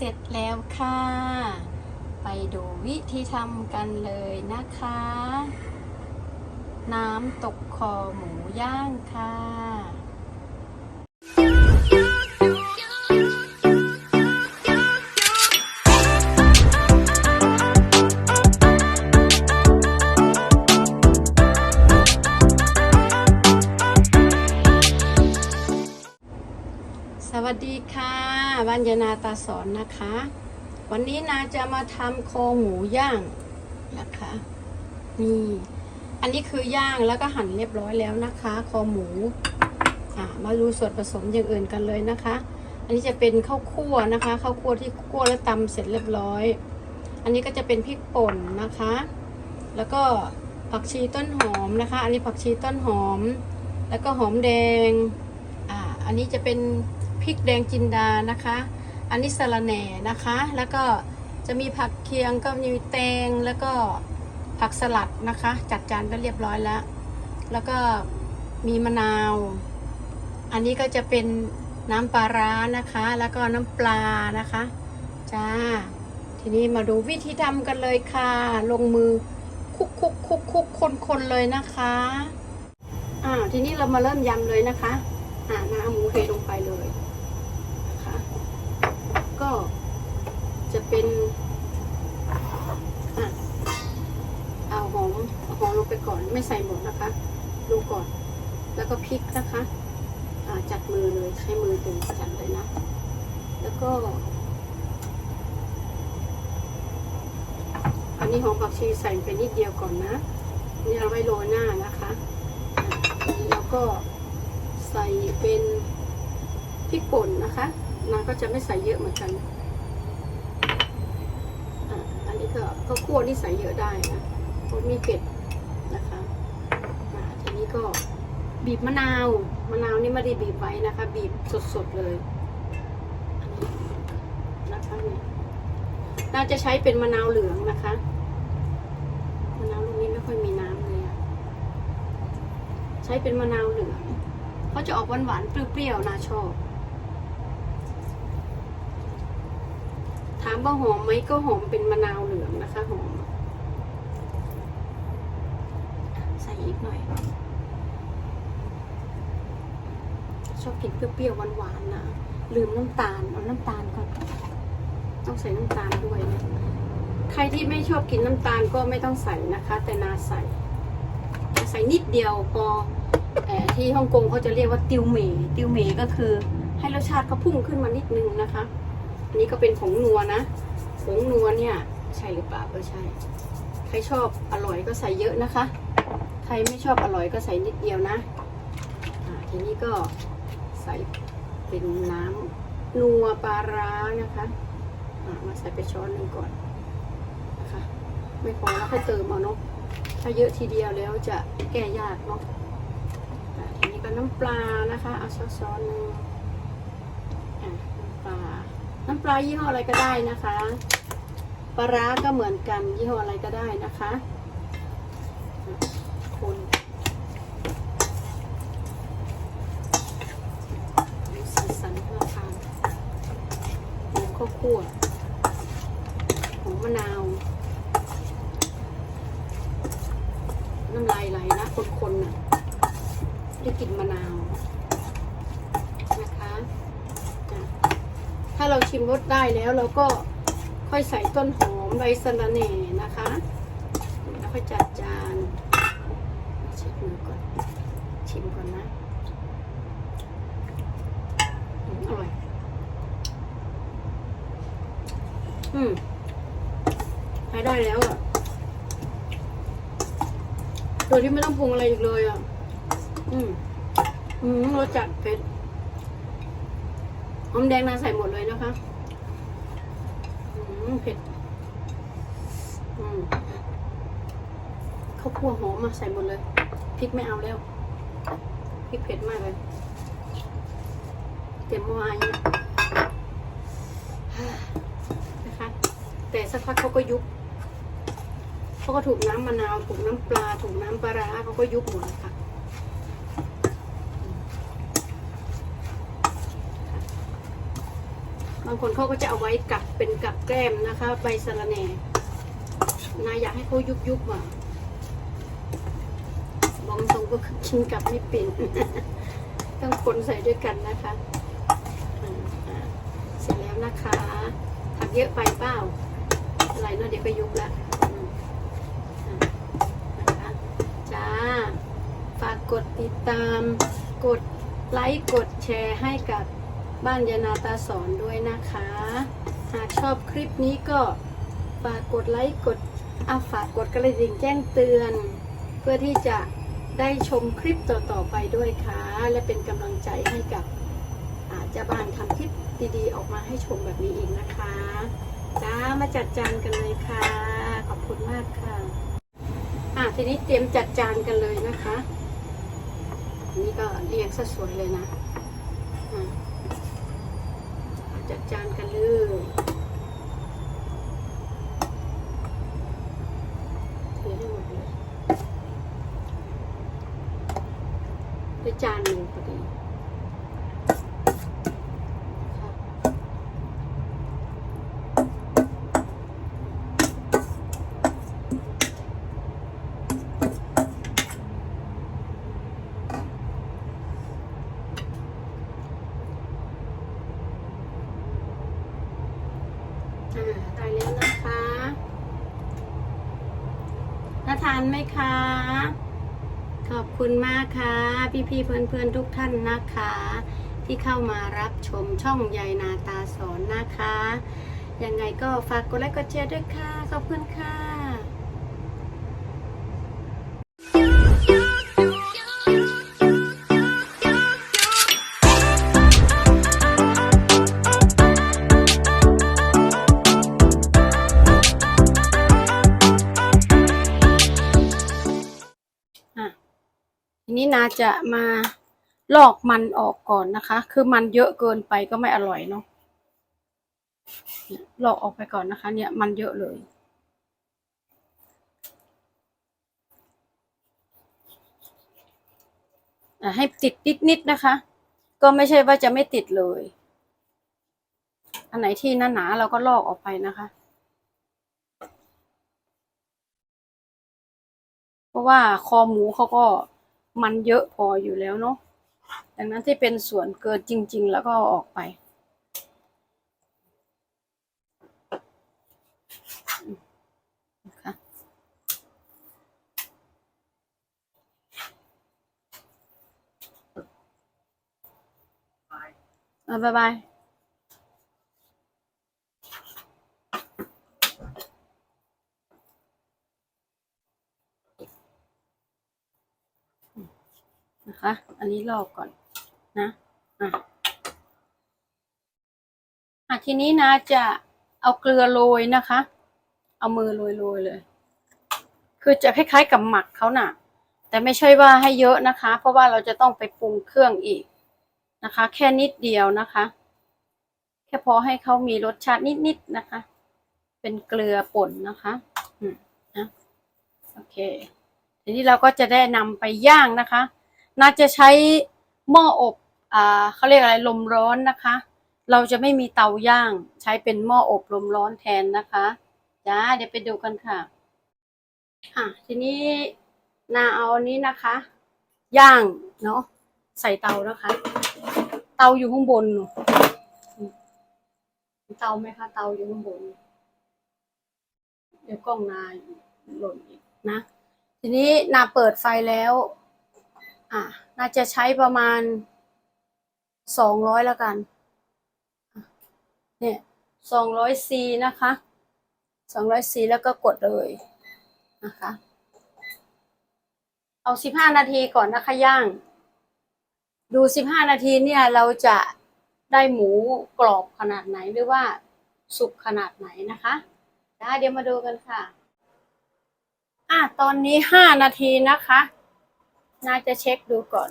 เสร็จแล้วค่ะ ไปดูวิธีทำกันเลยนะคะ น้ำตกคอหมูย่างค่ะ วัสดีค่ะบ้านยานาตาสอนนะคะ วันนี้นาจะมาทำโคหมูย่างนะคะนี่อันนี้คือย่างแล้วก็หั่นเรียบร้อยแล้วนะคะ คอหมูอ่ามาดูส่วนผสมอย่างอื่นกันเลยนะคะ อันนี้จะเป็นข้าวคั่วนะคะข้าวคั่วที่คั่วแล้วตำเสร็จเรียบร้อย อันนี้ก็จะเป็นพริกป่นนะคะ แล้วก็ผักชีต้นหอมนะคะ อันนี้ผักชีต้นหอม แล้วก็หอมแดงอ่าอันนี้จะเป็น พริกแดงจินดานะคะ อันนี้สะระแหน่นะคะ แล้วก็จะมีผักเคียงก็มีแตงแล้วก็ผักสลัดนะคะ จัดจานไปเรียบร้อยแล้ว แล้วก็มีมะนาว อันนี้ก็จะเป็นน้ำปลาร้านะคะ แล้วก็น้ำปลานะคะจ้าทีนี้มาดูวิธีทำกันเลยค่ะ ลงมือคุกคุกคุกคุกคนคนเลยนะคะอ่าทีนี้เรามาเริ่มยำเลยนะคะอ่าน้ำหมูเทลงไปเลย ก็จะเป็นอะเอาหอมเอาหอมลงไปก่อนไม่ใส่หมดนะคะลงก่อน แล้วก็พริกนะคะจัดมือเลยใช้มือเต็มจัดเลยนะ แล้วก็ อันนี้หอมผักชีใส่ไปนิดเดียวก่อนนะนี่เราไว้โรยหน้านะคะแล้วก็ใส่เป็นพริกป่นนะคะ นางก็จะไม่ใส่เยอะเหมือนกันอันนี้ก็ก็คั่วนี่ใส่เยอะได้นะเพราะมีเผ็ดนะคะทีนี้ก็บีบมะนาว มะนาวนี่ไม่ได้บีบไว้นะคะ บีบสดๆเลยนนี้นะคะเนี่ยน่าจะใช้เป็นมะนาวเหลืองนะคะมะนาวลูกนี้ไม่ค่อยมีน้ำเลยอะใช้เป็นมะนาวเหลืองเขาจะออกหวานๆเปรี้ยวๆนาชอบ ถามว่าหอมไหมก็หอมเป็นมะนาวเหลืองนะคะหอม ใส่อีกหน่อย ชอบกินเปรี้ยวๆหวานๆนะลืมน้ำตาลเอาน้ำตาลก่อนต้องใส่น้ำตาลด้วยนะใครที่ไม่ชอบกินน้ำตาลก็ไม่ต้องใส่นะคะ แต่นาใส่ใส่นิดเดียวพอเออที่ฮ่องกงเขาจะเรียกว่าติวเหมติวเหมก็คือให้รสชาติเขาพุ่งขึ้นมานิดนึงนะคะอั นนี้ก็เป็นผงนัวนะผงนัวเนี่ย ใช่หรือเปล่าก็ใช่ ใครชอบอร่อยก็ใส่เยอะนะคะ ใครไม่ชอบอร่อยก็ใส่นิดเดียวนะอ่าทีนี้ก็ใส่เป็นน้ำนัวปลาร้านะคะมาใส่ไปช้อนหนึ่งก่อนนะคะ ไม่พอแล้วค่อยเติมเอาเนาะถ้าเยอะทีเดียวแล้วจะแก้ยากเนาะะทีนี้ก็น้ำปลานะคะ เอาช้อนหนึงอะน้ำปลา น้ำปลายี่ห้ออะไรก็ได้นะคะ ปลาร้าก็เหมือนกันยี่ห้ออะไรก็ได้นะคะอะคนดูสีสันน่าทานหอมข้าวคั่ว หอมมะนาว น้ำลายไหลนะคนๆน่ะได้กลิ่นมะนาวนะคะจ้ะ ถ้าเราชิมรสได้แล้วเราก็ค่อยใส่ต้นหอมใบสะระแหน่นะคะ แล้วค่อยจัดจานเช็ดมือก่อน ชิมก่อนนะ อร่อย อืมใช้ได้แล้วอะ โดยที่ไม่ต้องปรุงอะไรอีกเลยอะ อืม อืมรสจัดเผ็ด หอมแดงนาใส่หมดเลยนะคะอืมเผ็ดอืมข้าวคั่วหอมมาใส่หมดเลยพริกไม่เอาแล้วพริกเผ็ดมากเลยเต็มหม้ออายนะคะ แต่สักพักเขาก็ยุบเขาก็ถูกน้ำมะนาว ถูกน้ำปลา ถูกน้ำปลาร้าเขาก็ยุบหมดค่ะ บางคนเขาก็จะเอาไว้กับเป็นกับแกล้มนะคะ ใบสะระแหน่นาอยากให้เขายุบยุบๆอะบองตรงก็คือกินกับไม่เป็นต้องคนใส่ด้วยกันนะคะอ่าเสร็จแล้วนะคะผักเยอะไปเปล่าอะไรเนาะเดี๋ยวก็ยุบละนะคะจ้าฝากกดติดตาม กดไลค์กดแชร์ให้กับ บ้านยานาตาสอนด้วยนะคะ หากชอบคลิปนี้ก็ฝากกดไลค์กดอาฝากกดกระดิ่งแจ้งเตือน เพื่อที่จะได้ชมคลิปต่อๆไปด้วยค่ะ และเป็นกำลังใจให้กับอาเจะบานทำคลิปดีๆ ออกมาให้ชมแบบนี้อีกนะคะจ้ามาจัดจานกันเลยค่ะ ขอบคุณมากค่ะอะทีนี้เตรียมจัดจานกันเลยนะคะนนี้ก็เรียงซะสวยเลยนะอะ จัดจานกันเลยเทให้หมดเลยได้จานหนึ่งพอดี ทานไหมคะ ขอบคุณมากค่ะ พี่ๆเพื่อนๆทุกท่านนะคะ ที่เข้ามารับชมช่องยายนาตาสอนนะคะ ยังไงก็ฝากกดไลค์กดแชร์ด้วยค่ะ ขอบคุณค่ะ นี้นาจะมาลอกมันออกก่อนนะคะ คือมันเยอะเกินไปก็ไม่อร่อยเนาะลอกออกไปก่อนนะคะ เนี่ยมันเยอะเลย ให้ติดนิดๆนะคะ ก็ไม่ใช่ว่าจะไม่ติดเลย อันไหนที่หนาๆเราก็ลอกออกไปนะคะเพราะว่าคอหมูเขาก็ มันเยอะพออยู่แล้วเนาะดังนั้นที่เป็นส่วนเกินจริง ๆ แล้วก็อออกไป นะคะอะบ๊ายบาย นะคะอันนี้ลอกก่อนนะอะอะทีนี้นะจะเอาเกลือโรยนะคะ เอามือโรยโรยเลย คือจะคล้ายๆกับหมักเขาน่ะ แต่ไม่ใช่ว่าให้เยอะนะคะ เพราะว่าเราจะต้องไปปรุงเครื่องอีกนะคะ แค่นิดเดียวนะคะ แค่พอให้เขามีรสชาตินิดๆนะคะ เป็นเกลือป่นนะคะอืมนะโอเค ทีนี้เราก็จะได้นำไปย่างนะคะ น่าจะใช้หม้ออบอ่าเขาเรียกอะไรลมร้อนนะคะ เราจะไม่มีเตาย่าง ใช้เป็นหม้ออบลมร้อนแทนนะคะจ้าเดี๋ยวไปดูกันค่ะอะทีนี้นาเอาอันนี้นะคะ ย่างเนาะใส่เตานะคะ เตาอยู่ข้างบนหนูอืมเตาไหมคะเตาอยู่ข้างบน เดี๋ยวกล้องนาหล่นอีกนะ ทีนี้นาเปิดไฟแล้ว อะน่าจะใช้ประมาณสองร้อยแล้วกัน เนี่ยสองร้อยซีนะคะสองร้อยซีแล้วก็กดเลยนะคะ เอาสิบห้านาทีก่อนนะคะย่าง ดูสิบห้านาทีเนี่ยเราจะได้หมูกรอบขนาดไหนหรือว่าสุกขนาดไหนนะคะได้เดี๋ยวมาดูกันค่ะ อะตอนนี้ห้านาทีนะคะ น่าจะเช็คดูก่อน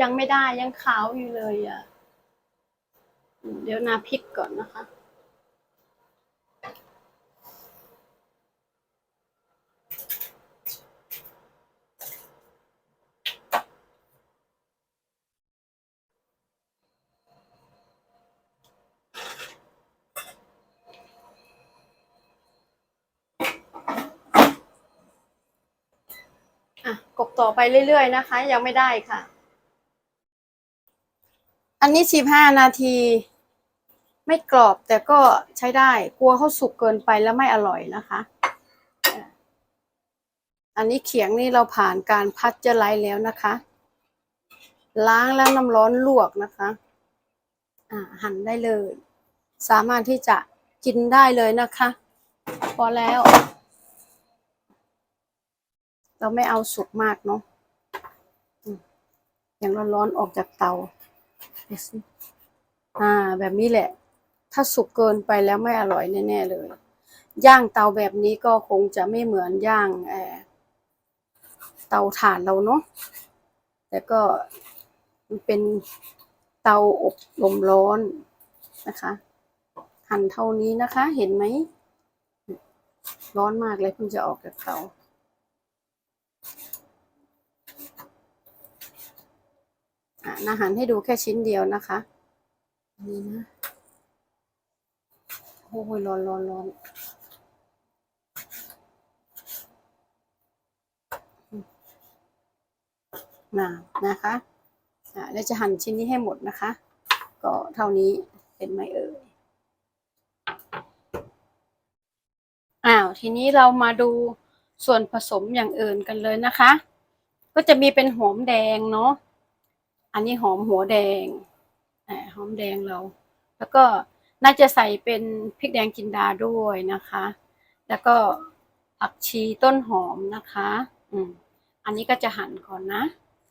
ยังไม่ได้ยังขาวอยู่เลยอะ เดี๋ยวนาพริกก่อนนะคะ อะกบต่อไปเรื่อยๆนะคะ ยังไม่ได้ค่ะ อันนี้สิบห้านาที ไม่กรอบแต่ก็ใช้ได้กลัวเขาสุกเกินไปแล้วไม่อร่อยนะคะ อันนี้เขียงนี่เราผ่านการพัชเจอไลแล้วนะคะ ล้างแล้วน้ำร้อนลวกนะคะ อ่าหั่นได้เลย สามารถที่จะกินได้เลยนะคะ พอแล้ว เราไม่เอาสุกมากเนาะอย่างร้อนๆออกจากเตาอ่า แบบนี้แหละ ถ้าสุกเกินไปแล้วไม่อร่อยแน่ๆเลย ย่างเตาแบบนี้ก็คงจะไม่เหมือนย่างเออเตาถ่านเราเนาะแต่ก็มันเป็นเตาอบลมร้อนนะคะ หั่นเท่านี้นะคะ เห็นไหม ร้อนมากเลยเพิ่งจะออกจากเตา อะอาหารให้ดูแค่ชิ้นเดียวนะคะนี่นะโอ้ยร้อนร้อนร้อนน่ะนะคะอะแล้วจะหั่นชิ้นนี้ให้หมดนะคะ ก็เท่านี้เห็นไหมเอ่ยอ้าวทีนี้เรามาดูส่วนผสมอย่างอื่นกันเลยนะคะ ก็จะมีเป็นหอมแดงเนาะ อันนี้หอมหัวแดงอหอมแดงเรา แล้วก็น่าจะใส่เป็นพริกแดงจินดาด้วยนะคะ แล้วก็ผักชีต้นหอมนะคะ อืม อันนี้ก็จะหั่นก่อนนะ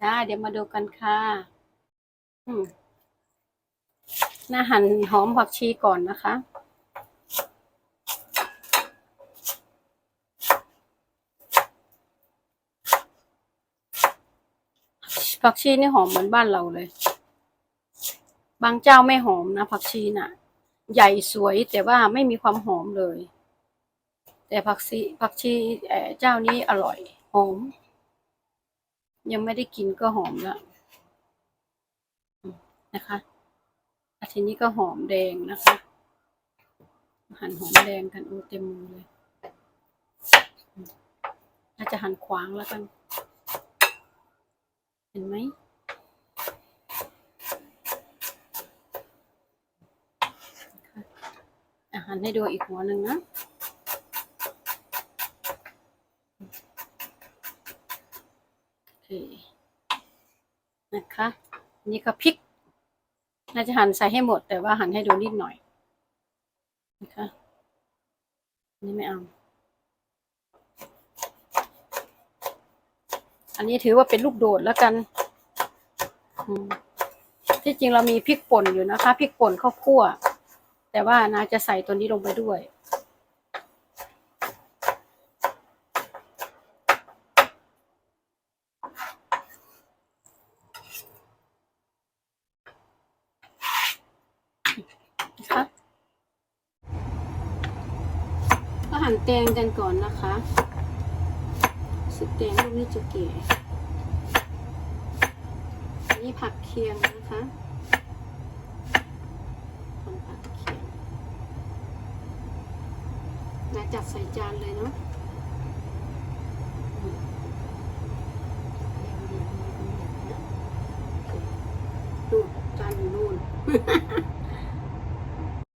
จ้าเดี๋ยวมาดูกันค่ะ อืมน่าหั่นหอมผักชีก่อนนะคะ ผักชีนี่หอมเหมือนบ้านเราเลย บางเจ้าไม่หอมนะผักชีน่ะ ใหญ่สวยแต่ว่าไม่มีความหอมเลย แต่ผักชีผักชีเจ้านี้อร่อยหอม ยังไม่ได้กินก็หอมแล้วนะคะอาทีนี้ก็หอมแดงนะคะ หั่นหอมแดงกันโอ้เต็มมือเลยอืมน่าจะหั่นขวางแล้วกัน เห็นไหมอาหารให้ดูอีกหัวหนึ่งนะ โอเค นะคะ นี่ก็พริก น่าจะหั่นใส่ให้หมด แต่ว่าหั่นให้ดูนิดหน่อย นะคะ นี่ไม่เอา อันนี้ถือว่าเป็นลูกโดดแล้วกัน ที่จริงเรามีพริกป่นอยู่นะคะพริกป่นข้าวคั่ว แต่ว่านาจะใส่ตัวนี้ลงไปด้วย นะคะก็หั่นแตงกันก่อนนะคะ สึกแตงลูกนี้จะเก๋นี่ผักเคียงนะคะคนผักเคียงนาจัดใส่จานเลยเนาะ